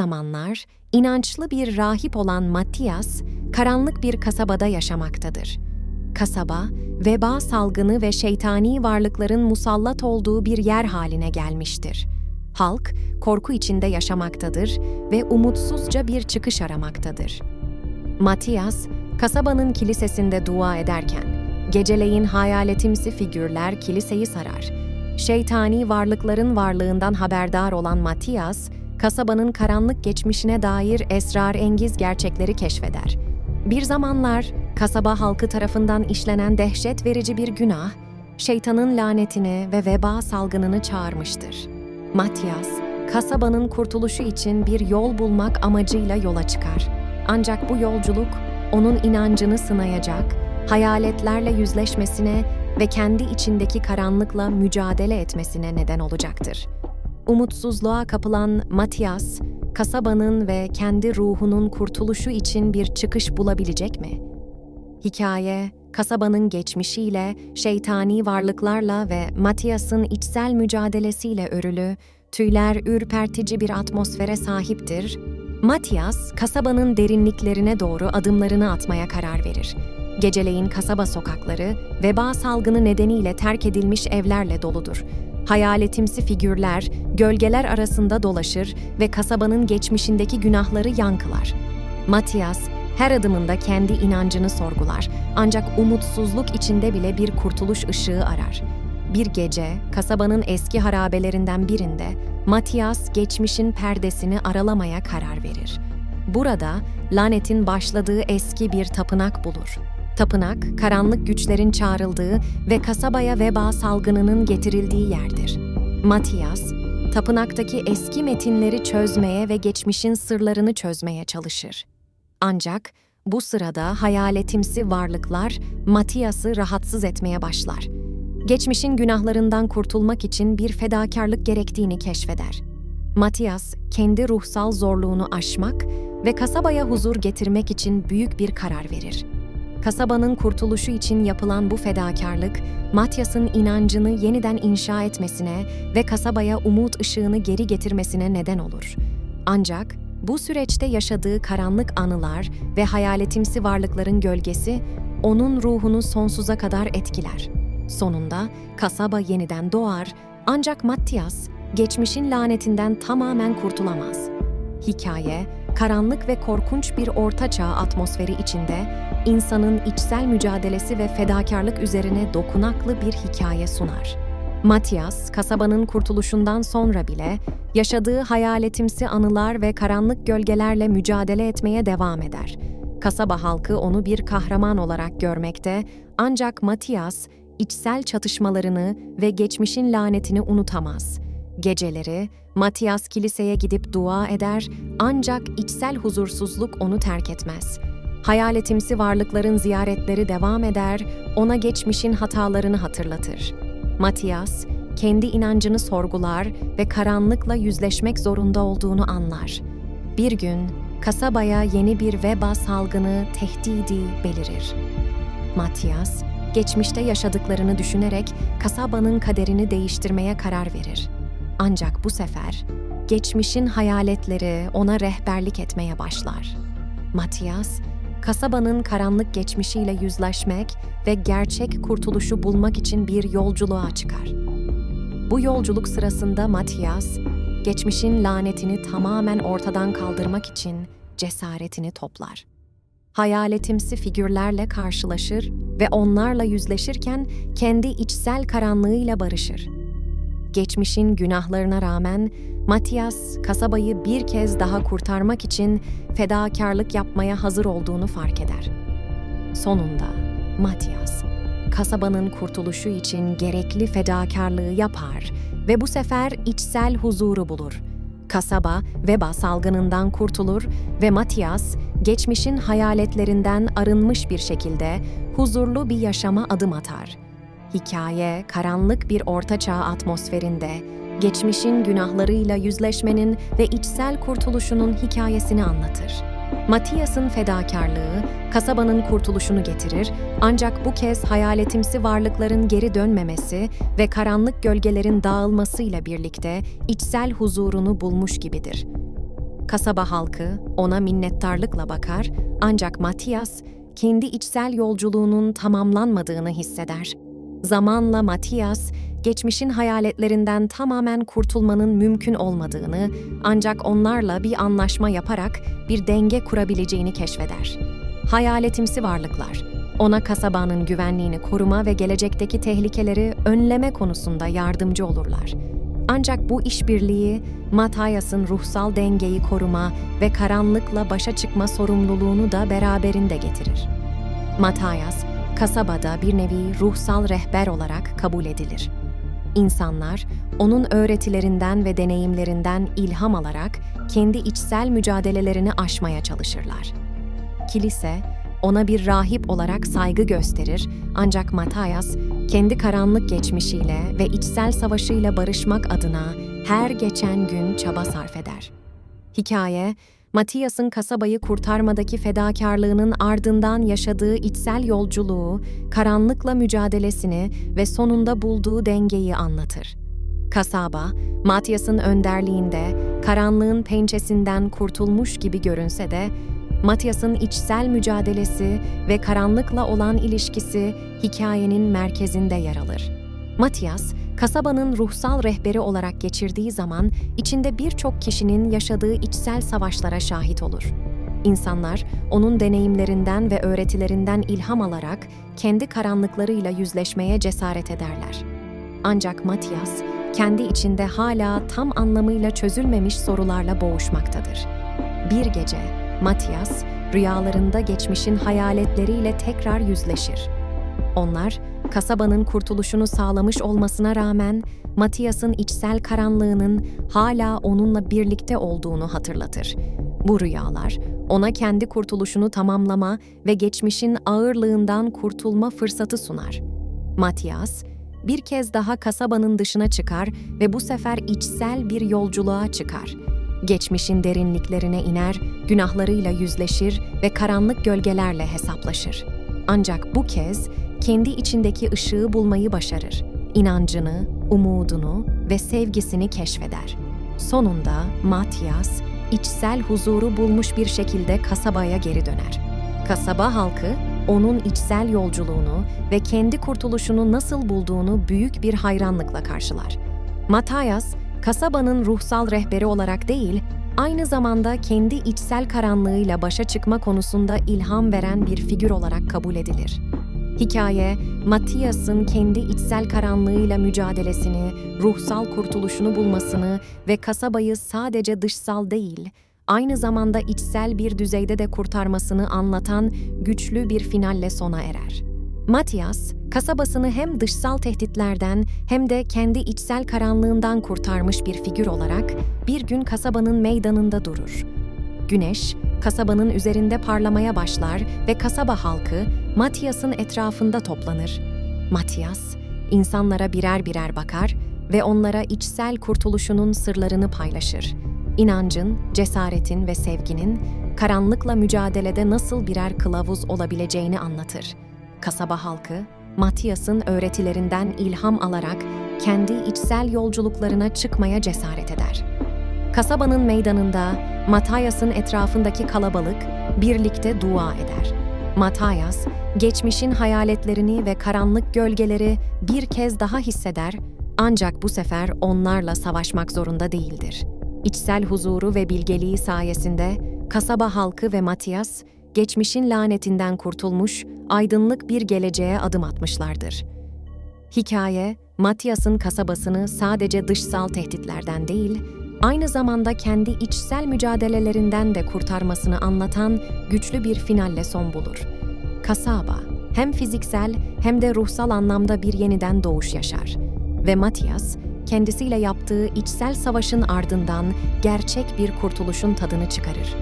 zamanlar inançlı bir rahip olan Matias, karanlık bir kasabada yaşamaktadır. Kasaba, veba salgını ve şeytani varlıkların musallat olduğu bir yer haline gelmiştir. Halk, korku içinde yaşamaktadır ve umutsuzca bir çıkış aramaktadır. Matias, kasabanın kilisesinde dua ederken, geceleyin hayaletimsi figürler kiliseyi sarar. Şeytani varlıkların varlığından haberdar olan Matias, kasabanın karanlık geçmişine dair esrarengiz gerçekleri keşfeder. Bir zamanlar kasaba halkı tarafından işlenen dehşet verici bir günah, şeytanın lanetini ve veba salgınını çağırmıştır. Matias, kasabanın kurtuluşu için bir yol bulmak amacıyla yola çıkar. Ancak bu yolculuk onun inancını sınayacak, hayaletlerle yüzleşmesine ve kendi içindeki karanlıkla mücadele etmesine neden olacaktır. Umutsuzluğa kapılan Matias, kasabanın ve kendi ruhunun kurtuluşu için bir çıkış bulabilecek mi? Hikaye, kasabanın geçmişiyle, şeytani varlıklarla ve Matias'ın içsel mücadelesiyle örülü, tüyler ürpertici bir atmosfere sahiptir. Matias, kasabanın derinliklerine doğru adımlarını atmaya karar verir. Geceleyin kasaba sokakları, veba salgını nedeniyle terk edilmiş evlerle doludur. Hayaletimsi figürler, gölgeler arasında dolaşır ve kasabanın geçmişindeki günahları yankılar. Matias, her adımında kendi inancını sorgular ancak umutsuzluk içinde bile bir kurtuluş ışığı arar. Bir gece kasabanın eski harabelerinden birinde Matias geçmişin perdesini aralamaya karar verir. Burada lanetin başladığı eski bir tapınak bulur. Tapınak, karanlık güçlerin çağrıldığı ve kasabaya veba salgınının getirildiği yerdir. Matias, tapınaktaki eski metinleri çözmeye ve geçmişin sırlarını çözmeye çalışır. Ancak bu sırada hayaletimsi varlıklar Matias'ı rahatsız etmeye başlar. Geçmişin günahlarından kurtulmak için bir fedakarlık gerektiğini keşfeder. Matias, kendi ruhsal zorluğunu aşmak ve kasabaya huzur getirmek için büyük bir karar verir. Kasabanın kurtuluşu için yapılan bu fedakarlık, Matias'ın inancını yeniden inşa etmesine ve kasabaya umut ışığını geri getirmesine neden olur. Ancak bu süreçte yaşadığı karanlık anılar ve hayaletimsi varlıkların gölgesi onun ruhunu sonsuza kadar etkiler. Sonunda kasaba yeniden doğar ancak Mattias geçmişin lanetinden tamamen kurtulamaz. Hikaye, karanlık ve korkunç bir ortaçağ atmosferi içinde insanın içsel mücadelesi ve fedakarlık üzerine dokunaklı bir hikaye sunar. Matias, kasabanın kurtuluşundan sonra bile yaşadığı hayaletimsi anılar ve karanlık gölgelerle mücadele etmeye devam eder. Kasaba halkı onu bir kahraman olarak görmekte ancak Matias içsel çatışmalarını ve geçmişin lanetini unutamaz. Geceleri Matias kiliseye gidip dua eder ancak içsel huzursuzluk onu terk etmez. Hayaletimsi varlıkların ziyaretleri devam eder, ona geçmişin hatalarını hatırlatır. Matias, kendi inancını sorgular ve karanlıkla yüzleşmek zorunda olduğunu anlar. Bir gün kasabaya yeni bir veba salgını tehdidi belirir. Matias, geçmişte yaşadıklarını düşünerek kasabanın kaderini değiştirmeye karar verir. Ancak bu sefer geçmişin hayaletleri ona rehberlik etmeye başlar. Matias, kasabanın karanlık geçmişiyle yüzleşmek ve gerçek kurtuluşu bulmak için bir yolculuğa çıkar. Bu yolculuk sırasında Matias, geçmişin lanetini tamamen ortadan kaldırmak için cesaretini toplar. Hayaletimsi figürlerle karşılaşır ve onlarla yüzleşirken kendi içsel karanlığıyla barışır. Geçmişin günahlarına rağmen Matias kasabayı bir kez daha kurtarmak için fedakarlık yapmaya hazır olduğunu fark eder. Sonunda Matias kasabanın kurtuluşu için gerekli fedakarlığı yapar ve bu sefer içsel huzuru bulur. Kasaba veba salgınından kurtulur ve Matias geçmişin hayaletlerinden arınmış bir şekilde huzurlu bir yaşama adım atar. Hikaye karanlık bir ortaçağ atmosferinde geçmişin günahlarıyla yüzleşmenin ve içsel kurtuluşunun hikayesini anlatır. Matias'ın fedakarlığı kasabanın kurtuluşunu getirir ancak bu kez hayaletimsi varlıkların geri dönmemesi ve karanlık gölgelerin dağılmasıyla birlikte içsel huzurunu bulmuş gibidir. Kasaba halkı ona minnettarlıkla bakar ancak Matias kendi içsel yolculuğunun tamamlanmadığını hisseder. Zamanla Matias, geçmişin hayaletlerinden tamamen kurtulmanın mümkün olmadığını ancak onlarla bir anlaşma yaparak bir denge kurabileceğini keşfeder. Hayaletimsi varlıklar, ona kasabanın güvenliğini koruma ve gelecekteki tehlikeleri önleme konusunda yardımcı olurlar. Ancak bu işbirliği, Matthias'ın ruhsal dengeyi koruma ve karanlıkla başa çıkma sorumluluğunu da beraberinde getirir. Matthias, kasabada bir nevi ruhsal rehber olarak kabul edilir. İnsanlar, onun öğretilerinden ve deneyimlerinden ilham alarak kendi içsel mücadelelerini aşmaya çalışırlar. Kilise, ona bir rahip olarak saygı gösterir ancak Matthias, kendi karanlık geçmişiyle ve içsel savaşıyla barışmak adına her geçen gün çaba sarf eder. Hikaye, Matthias'ın kasabayı kurtarmadaki fedakarlığının ardından yaşadığı içsel yolculuğu, karanlıkla mücadelesini ve sonunda bulduğu dengeyi anlatır. Kasaba, Matthias'ın önderliğinde karanlığın pençesinden kurtulmuş gibi görünse de, Matthias'ın içsel mücadelesi ve karanlıkla olan ilişkisi hikayenin merkezinde yer alır. Matthias, kasabanın ruhsal rehberi olarak geçirdiği zaman içinde birçok kişinin yaşadığı içsel savaşlara şahit olur. İnsanlar onun deneyimlerinden ve öğretilerinden ilham alarak kendi karanlıklarıyla yüzleşmeye cesaret ederler. Ancak Matthias kendi içinde hala tam anlamıyla çözülmemiş sorularla boğuşmaktadır. Bir gece Matthias rüyalarında geçmişin hayaletleriyle tekrar yüzleşir. Onlar, kasabanın kurtuluşunu sağlamış olmasına rağmen Matthias'ın içsel karanlığının hala onunla birlikte olduğunu hatırlatır. Bu rüyalar, ona kendi kurtuluşunu tamamlama ve geçmişin ağırlığından kurtulma fırsatı sunar. Matthias, bir kez daha kasabanın dışına çıkar ve bu sefer içsel bir yolculuğa çıkar. Geçmişin derinliklerine iner, günahlarıyla yüzleşir ve karanlık gölgelerle hesaplaşır. Ancak bu kez kendi içindeki ışığı bulmayı başarır. İnancını, umudunu ve sevgisini keşfeder. Sonunda Matthias, içsel huzuru bulmuş bir şekilde kasabaya geri döner. Kasaba halkı, onun içsel yolculuğunu ve kendi kurtuluşunu nasıl bulduğunu büyük bir hayranlıkla karşılar. Matthias, kasabanın ruhsal rehberi olarak değil, aynı zamanda kendi içsel karanlığıyla başa çıkma konusunda ilham veren bir figür olarak kabul edilir. Hikaye, Matthias'ın kendi içsel karanlığıyla mücadelesini, ruhsal kurtuluşunu bulmasını ve kasabayı sadece dışsal değil, aynı zamanda içsel bir düzeyde de kurtarmasını anlatan güçlü bir finalle sona erer. Matthias, kasabasını hem dışsal tehditlerden hem de kendi içsel karanlığından kurtarmış bir figür olarak bir gün kasabanın meydanında durur. Güneş, kasabanın üzerinde parlamaya başlar ve kasaba halkı Matthias'ın etrafında toplanır. Matthias, insanlara birer birer bakar ve onlara içsel kurtuluşunun sırlarını paylaşır. İnancın, cesaretin ve sevginin karanlıkla mücadelede nasıl birer kılavuz olabileceğini anlatır. Kasaba halkı, Matthias'ın öğretilerinden ilham alarak kendi içsel yolculuklarına çıkmaya cesaret eder. Kasabanın meydanında Matthias'ın etrafındaki kalabalık birlikte dua eder. Matthias, geçmişin hayaletlerini ve karanlık gölgeleri bir kez daha hisseder ancak bu sefer onlarla savaşmak zorunda değildir. İçsel huzuru ve bilgeliği sayesinde kasaba halkı ve Matthias, geçmişin lanetinden kurtulmuş, aydınlık bir geleceğe adım atmışlardır. Hikaye, Matthias'ın kasabasını sadece dışsal tehditlerden değil, aynı zamanda kendi içsel mücadelelerinden de kurtarmasını anlatan güçlü bir finalle son bulur. Kasaba, hem fiziksel hem de ruhsal anlamda bir yeniden doğuş yaşar. Ve Matthias, kendisiyle yaptığı içsel savaşın ardından gerçek bir kurtuluşun tadını çıkarır.